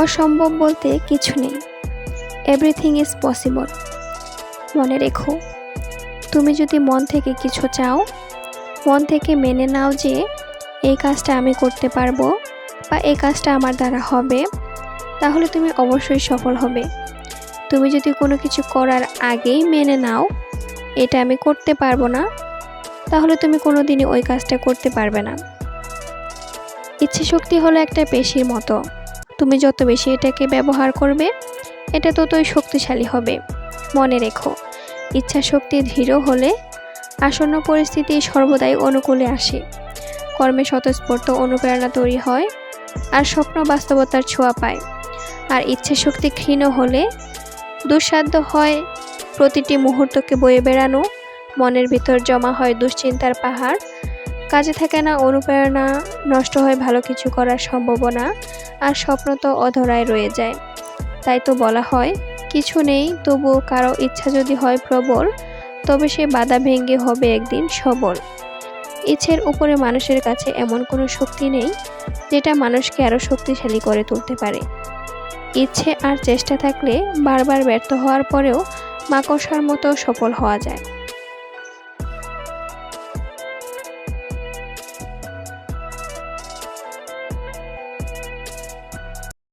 অসম্ভব বলতে কিছু নেই। এভরিথিং ইজ পসিবল মনে রেখো, তুমি যদি মন থেকে কিছু চাও, মন থেকে মেনে নাও যে এই কাজটা আমি করতে পারব বা এই কাজটা আমার দ্বারা হবে, তাহলে তুমি অবশ্যই সফল হবে। তুমি যদি কোনো কিছু করার আগেই মেনে নাও, এটা আমি করতে পারব না, তাহলে তুমি কোনো দিনই ওই কাজটা করতে পারবে না। ইচ্ছে শক্তি হলো একটা পেশির মতো। তুমি যত বেশি এটাকে ব্যবহার করবে, এটা ততই শক্তিশালী হবে। মনে রেখো ইচ্ছা শক্তি দৃঢ় হলে আসন্ন পরিস্থিতি সর্বদাই অনুকূলে আসে। কর্মে স্বতঃস্ফূর্ত অনুপ্রেরণা তৈরি হয় আর স্বপ্ন বাস্তবতার ছোঁয়া পায়। আর ইচ্ছে শক্তি ক্ষীণ হলে দুঃসাধ্য হয় প্রতিটি মুহূর্তকে বয়ে বেড়ানো, মনের ভিতর জমা হয় দুশ্চিন্তার পাহাড় কাজে থাকে না, অনুপ্রেরণা নষ্ট হয় ভালো কিছু করার সম্ভাবনা আর স্বপ্ন তো অধরায় রয়ে যায়। তাই তো বলা হয়, কিছু নেই তবুও কারও ইচ্ছা যদি হয় প্রবল, তবে সে বাধা ভেঙ্গে হবে একদিন সবল। ইচ্ছের উপরে মানুষের কাছে এমন কোনো শক্তি নেই, যেটা মানুষকে আরও শক্তিশালী করে তুলতে পারে। ইচ্ছে আর চেষ্টা থাকলে বারবার ব্যর্থ হওয়ার পরেও মাকড়সার মতো সফল হওয়া যায়।